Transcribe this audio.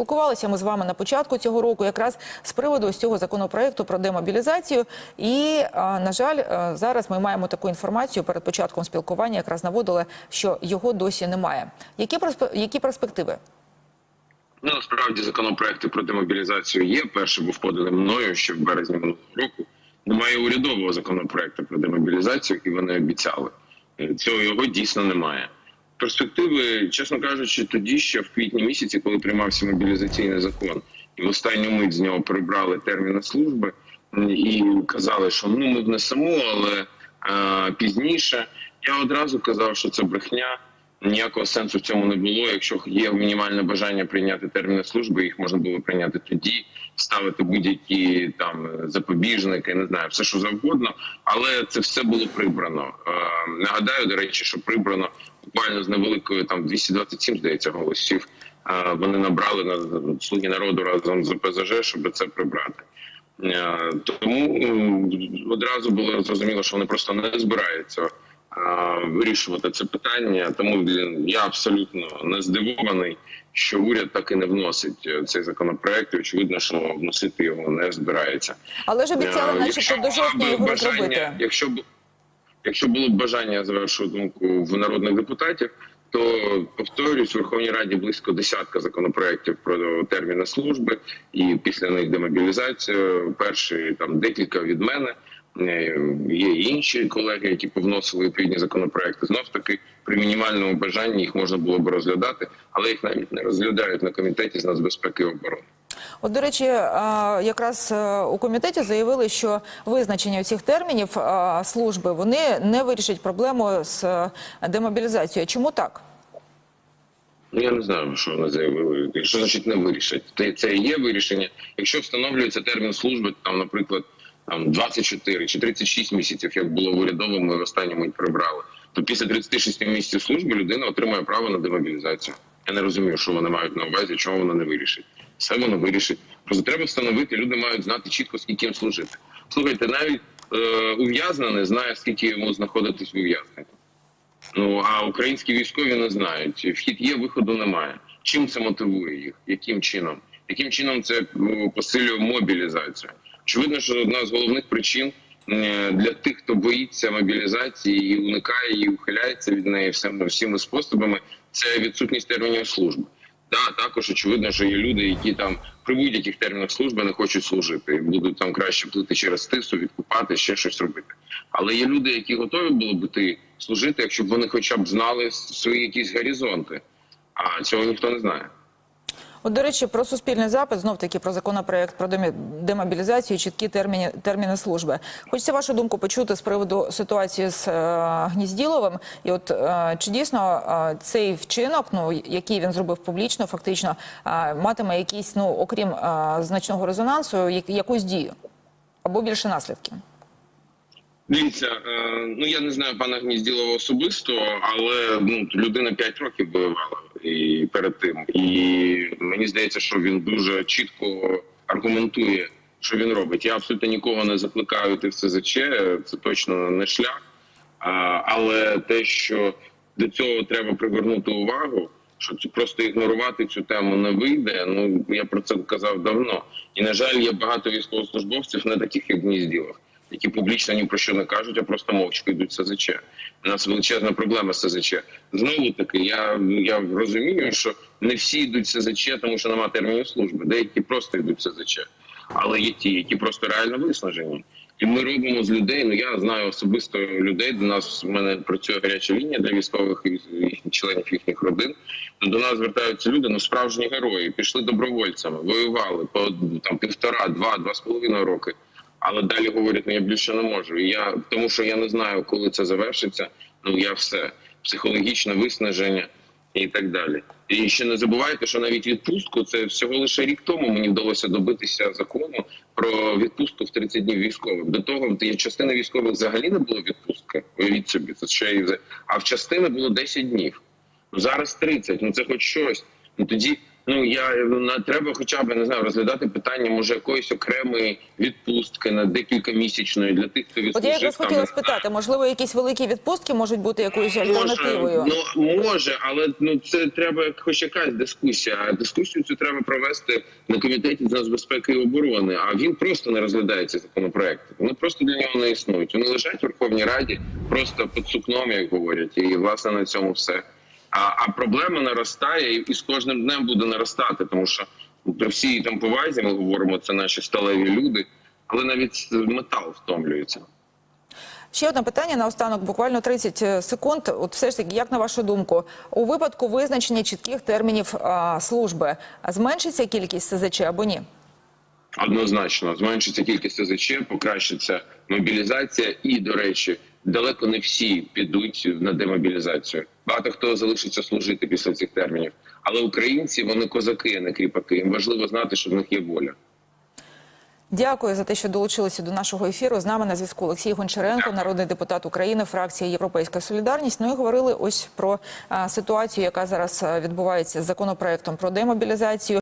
Спілкувалися ми з вами на початку цього року, якраз з приводу ось цього законопроекту про демобілізацію. І на жаль, е, зараз ми маємо таку інформацію перед початком спілкування, якраз наводили, що його досі немає. Які які перспективи? Ну, насправді законопроекти про демобілізацію є. Перший був поданий мною ще в березні минулого року. Немає урядового законопроекту про демобілізацію, і вони обіцяли. Е, Цього його дійсно немає. Перспективи, чесно кажучи, тоді ще в квітні місяці, коли приймався мобілізаційний закон, і в останню мить з нього прибрали терміни служби і казали, що ну ми внесемо, але е, пізніше. Я одразу казав, що це брехня. Ніякого сенсу в цьому не було. Якщо є мінімальне бажання прийняти терміни служби, їх можна було прийняти тоді, ставити будь-які там запобіжники, не знаю, все що завгодно. Але це все було прибрано. Е, нагадаю, до речі, що прибрано буквально з невеликою там 227, здається, голосів. Е, вони набрали на слуги народу разом з ОПЗЖ, щоб це прибрати. Е, Тому одразу було зрозуміло, що вони просто не збираються вирішувати це питання. Тому я абсолютно не здивований, що уряд так і не вносить е, цей законопроект. І очевидно, що вносити його не збирається. Але ж обіцяли, Е, начебто, до жовтня його б розробити. Якщо б якщо було б бажання я завершу думку в народних депутатів, то повторюсь, в Верховній Раді близько десятка законопроєктів про терміни служби, і після них демобілізація. Перший там декілька від мене. Е, Є інші колеги, які повносили відповідні законопроекти. Знов таки при мінімальному бажанні їх можна було б розглядати, але їх навіть не розглядають на комітеті з нацбезпеки і оборони. От, до речі, якраз е, у комітеті заявили, що визначення цих термінів служби вони не вирішать проблему з е, демобілізацією. Чому так? Ну я не знаю, що вони заявили. Що значить не вирішать? Це, є вирішення. Якщо встановлюється термін служби, там, наприклад, там 24 чи 36 місяців, як було в урядовому, і в останньому прибрали, то після 36 місяців служби людина отримує право на демобілізацію. Я не розумію, що вони мають на увазі, чому воно не вирішить. Все воно вирішить. Просто треба встановити. Люди мають знати чітко, скільки їм служити. Слухайте, навіть е, ув'язнений знає, скільки йому знаходитись в ув'язненні. Ну а українські військові не знають. Вхід є, виходу немає. Чим це мотивує їх? Яким чином? Яким чином це ну, посилює мобілізацію? Очевидно, що одна з головних причин е, для тих, хто боїться мобілізації і уникає і ухиляється від неї всіми способами, це відсутність термінів служби. Да, також очевидно, що є люди, які там при будь-яких термінах служби не хочуть служити, будуть там краще плити через тису, відкупати, ще щось робити. Але є люди, які готові були б ти служити, якщо б вони хоча б знали свої якісь горизонти. А цього ніхто не знає. От, до речі, про суспільний запит, знов таки про законопроект про демобілізацію, і чіткі терміни, терміни служби. Хочеться вашу думку почути з приводу ситуації з е, Гнізділовим. І от е, чи дійсно е, цей вчинок, ну який він зробив публічно, фактично е, матиме якийсь, ну окрім е, значного резонансу, як, якусь дію або більше наслідків? Дивіться, е, ну я не знаю пана Гнізділова особисто, але ну людина 5 років воювала і перед тим. І мені здається, що він дуже чітко аргументує, що він робить. Я абсолютно нікого не закликаю йти в СЗЧ, це точно не шлях. Але те, що до цього треба привернути увагу, що це просто ігнорувати цю тему не вийде. Ну я про це казав давно. І на жаль, є багато військовослужбовців, не таких як Гнізділов, які публічно ні про що не кажуть, а просто мовчки йдуть СЗЧ. У нас величезна проблема з СЗЧ. Знову таки, я, я розумію, що не всі йдуть СЗЧ, тому що немає термінів служби. Деякі просто йдуть СЗЧ, але є ті, які просто реально виснажені. І ми робимо з людей. Ну я знаю особисто людей. До нас в мене працює гаряча лінія для військових і їхніх членів їхніх родин. До нас звертаються люди, ну справжні герої. Пішли добровольцями, воювали по там півтора, два, два з половиною роки. Але далі говорять, ну я більше не можу. І я тому, що я не знаю, коли це завершиться. Ну я все психологічне виснаження і так далі. І ще не забувайте, що навіть відпустку це всього лише рік тому мені вдалося добитися закону про відпустку в 30 днів військових. До того є частина військових взагалі не було відпустки. Уявіть собі, це ще за- а в частини було 10 днів. Ну зараз 30, ну це хоч щось. Ну тоді Ну я на треба, хоча б не знаю, розглядати питання може якоїсь окремої відпустки на декілька місячної для тих, хто От я якраз хотіла спитати, можливо, якісь великі відпустки можуть бути якоюсь Може, ну може, але ну це треба хоч якась дискусія. А дискусію цю треба провести на комітеті з нацбезпеки і оборони. А він просто не розглядає ці законопроекти. Вони просто для нього не існують. Вони лежать в Верховній Раді просто під сукном, як говорять, і власне на цьому все. А, а проблема наростає і, і з кожним днем буде наростати, тому що при всій там повазі ми говоримо, це наші сталеві люди, але навіть метал втомлюється. Ще одне питання на останок, буквально 30 секунд. От все ж таки, як на вашу думку, у випадку визначення чітких термінів а, служби зменшиться кількість СЗЧ або ні? Однозначно зменшиться кількість СЗЧ, покращиться мобілізація, і до речі, далеко не всі підуть на демобілізацію. Багато хто залишиться служити після цих термінів. Але українці вони козаки, а не кріпаки. Їм важливо знати, що в них є воля. Дякую за те, що долучилися до нашого ефіру. З нами на зв'язку Олексій Гончаренко, народний депутат України, фракція Європейська Солідарність. Ну і говорили ось про а, ситуацію, яка зараз відбувається з законопроектом про демобілізацію.